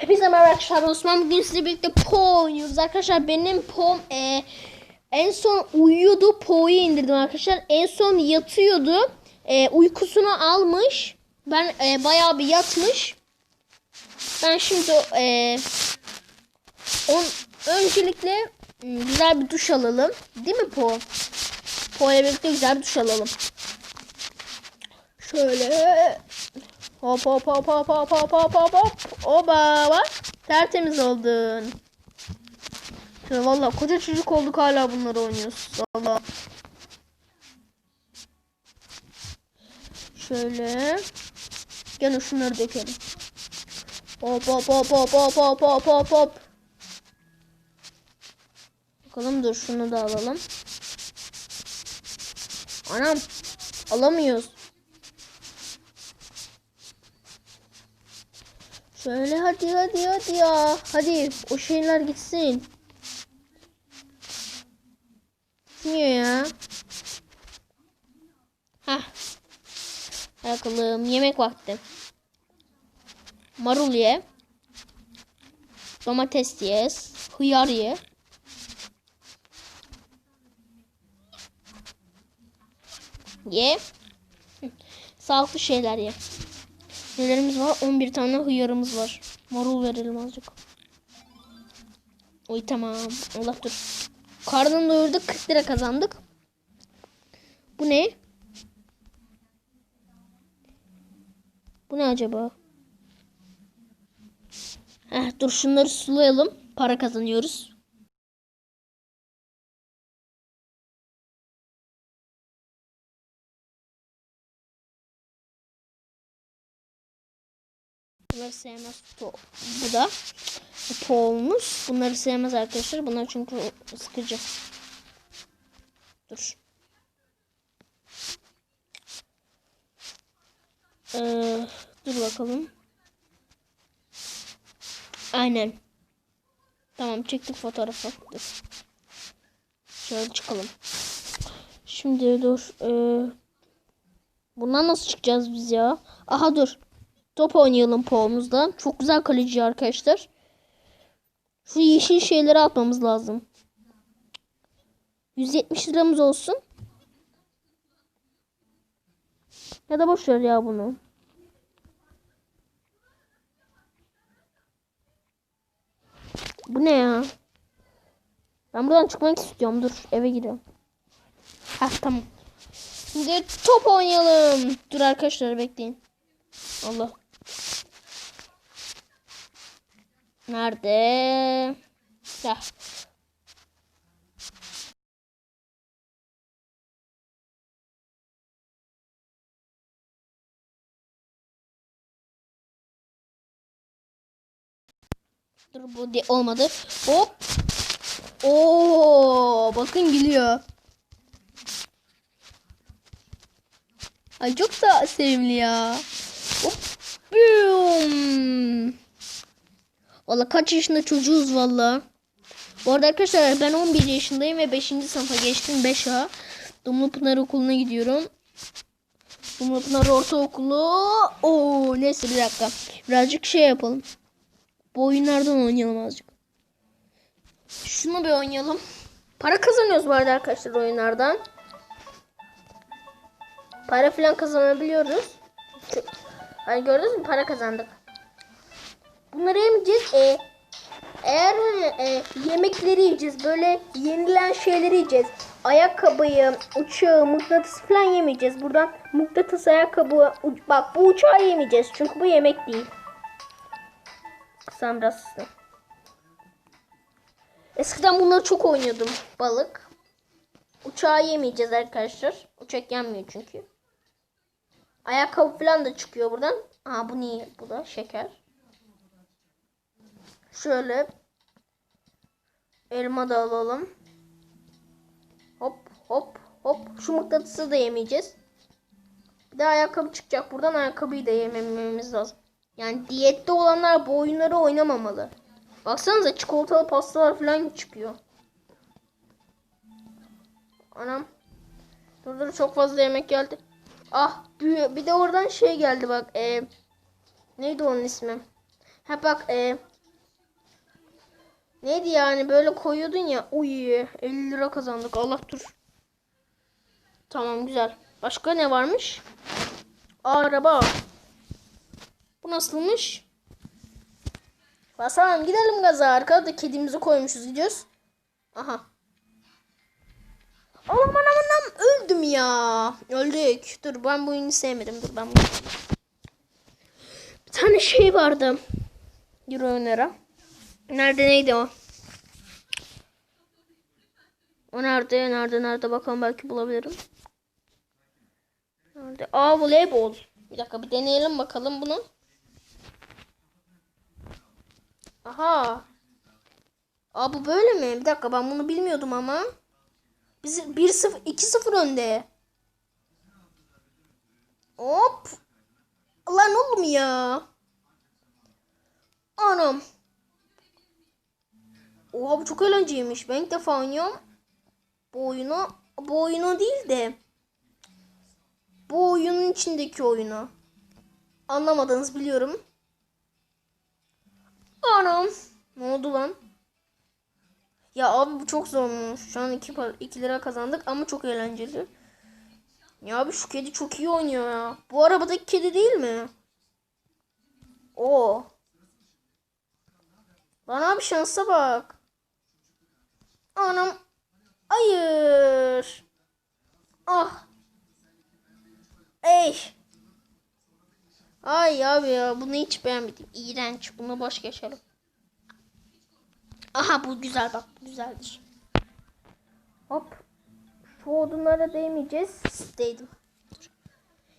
Hepinize merhaba arkadaşlar. Osman bugün sizle birlikte Po oynuyoruz. Arkadaşlar benim Po'm e, en son uyuyordu. Po'yu indirdim arkadaşlar. En son yatıyordu. E, uykusunu almış. Ben e, bayağı bir yatmış. Ben şimdi e, on, öncelikle m, güzel bir duş alalım. Değil mi Po? Po ile birlikte güzel bir duş alalım. Şöyle Hop hop hop hop hop hop hop hop hop. Oba bak. Tertemiz oldun. Şöyle valla koca çocuk olduk hala bunları oynuyoruz. Valla. Şöyle. Gene şunları dökelim. Hop hop hop hop hop hop hop hop hop. Bakalım dur şunu da alalım. Anam. Alamıyoruz. Şöyle hadi hadi hadi ya. Hadi o şeyler gitsin. Gitmiyor ya. Hah. Bakalım yemek vakti. Marul ye. Domates ye. Hıyar ye. Ye. Sağlıklı şeyler ye. Nelerimiz var? 11 tane hıyarımız var. Marul verelim azıcık. Oy tamam. Allah dur. Karnını doyurduk. 40 lira kazandık. Bu ne? Bu ne acaba? Heh, dur şunları sulayalım. Para kazanıyoruz. Sevmez. Po. Bu da po olmuş. Bunları sevmez arkadaşlar. Bunlar çünkü sıkıcı. Dur. Ee, dur bakalım. Aynen. Tamam çektik fotoğrafı. Dur. Şöyle çıkalım. Şimdi dur. Ee, bundan nasıl çıkacağız biz ya? Aha dur. Top oynayalım poğumuzda. Çok güzel kaleci arkadaşlar. Şu yeşil şeyleri atmamız lazım. 170 liramız olsun. Ya da boş ver ya bunu. Bu ne ya? Ben buradan çıkmak istiyorum. Dur eve gidiyorum. Hah tamam. Şimdi top oynayalım. Dur arkadaşlar bekleyin. Allah. Nerede? Ya. Dur bu de olmadı. Hop. Oo, bakın geliyor. Ay çok da sevimli ya. Hop. Bum. Valla kaç yaşında çocuğuz valla. Bu arada arkadaşlar ben 11 yaşındayım ve 5. sınıfa geçtim 5A. Dumlupınar Okulu'na gidiyorum. Dumlupınar Ortaokulu. Oo neyse bir dakika. Birazcık şey yapalım. Bu oyunlardan oynayalım azıcık. Şunu bir oynayalım. Para kazanıyoruz bu arada arkadaşlar oyunlardan. Para falan kazanabiliyoruz. Hani gördünüz mü para kazandık. Bunları yemeyeceğiz. E, eğer hani, e, yemekleri yiyeceğiz. Böyle yenilen şeyleri yiyeceğiz. Ayakkabıyı, uçağı, mıknatıs falan yemeyeceğiz. Buradan mıknatıs ayakkabı. Bak bu uçağı yemeyeceğiz. Çünkü bu yemek değil. Kısam biraz. Eskiden bunları çok oynuyordum. Balık. Uçağı yemeyeceğiz arkadaşlar. Uçak yenmiyor çünkü. Ayakkabı falan da çıkıyor buradan. Aa bu niye? Bu da şeker. Şöyle elma da alalım. Hop hop hop. Şu mıknatısı da yemeyeceğiz. Bir de ayakkabı çıkacak. Buradan ayakkabıyı da yemememiz lazım. Yani diyette olanlar bu oyunları oynamamalı. Baksanıza çikolatalı pastalar falan çıkıyor. Anam. Dur dur çok fazla yemek geldi. Ah bir de oradan şey geldi bak. E, neydi onun ismi? Ha bak e, Neydi yani böyle koyuyordun ya. Uy 50 lira kazandık. Allah dur. Tamam güzel. Başka ne varmış? Araba. Bu nasılmış? Basalım gidelim gaza. Arkada kedimizi koymuşuz gidiyoruz. Aha. Aman aman aman öldüm ya. Öldük. Dur ben bu oyunu sevmedim. Dur ben bunu. Bir tane şey vardı. Euro önera. Nerede neydi o? O nerede? Nerede? Nerede? Bakalım belki bulabilirim. Nerede? Aa voleybol. Bir dakika bir deneyelim bakalım bunu. Aha. Aa bu böyle mi? Bir dakika ben bunu bilmiyordum ama. Biz 1-0 2-0 önde. Hop. Lan oğlum ya. Anam. Oha bu çok eğlenceliymiş. Ben ilk defa oynuyorum. Bu oyunu, bu oyunu değil de bu oyunun içindeki oyunu. Anlamadınız biliyorum. Anam. Ne oldu lan? Ya abi bu çok zormuş. Şu an 2 2 lira kazandık ama çok eğlenceli. Ya abi şu kedi çok iyi oynuyor ya. Bu arabadaki kedi değil mi? O. Lan abi şansa bak. Anam. Hayır. Ah. Ey. Ay abi ya bunu hiç beğenmedim. İğrenç. Bunu boş geçelim. Aha bu güzel bak bu güzeldir. Hop. Şu odunlara değmeyeceğiz. Değdim.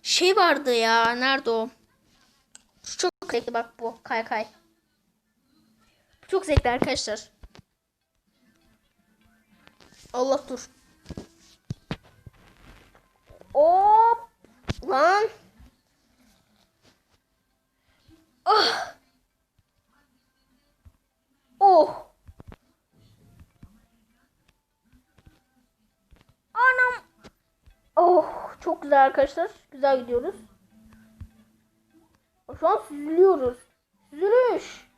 Şey vardı ya. Nerede o? Şu çok zevkli bak bu. Kay kay. Bu çok zevkli arkadaşlar. Allah dur. Hop. Lan. Çok güzel arkadaşlar. Güzel gidiyoruz. Şu an süzülüyoruz. Süzülüş.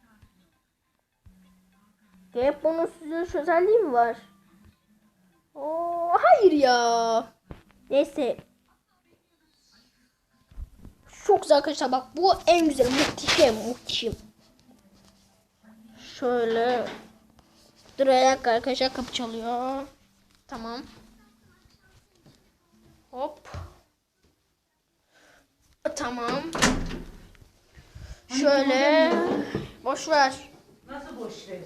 Hep bunun süzülüş özelliği mi var? Oo, hayır ya. Neyse. Çok güzel arkadaşlar bak bu en güzel muhteşem muhteşem. Şöyle. Dur arkadaşlar kapı çalıyor. Tamam. Hop. Tamam. Şöyle boş ver. Nasıl boş ver?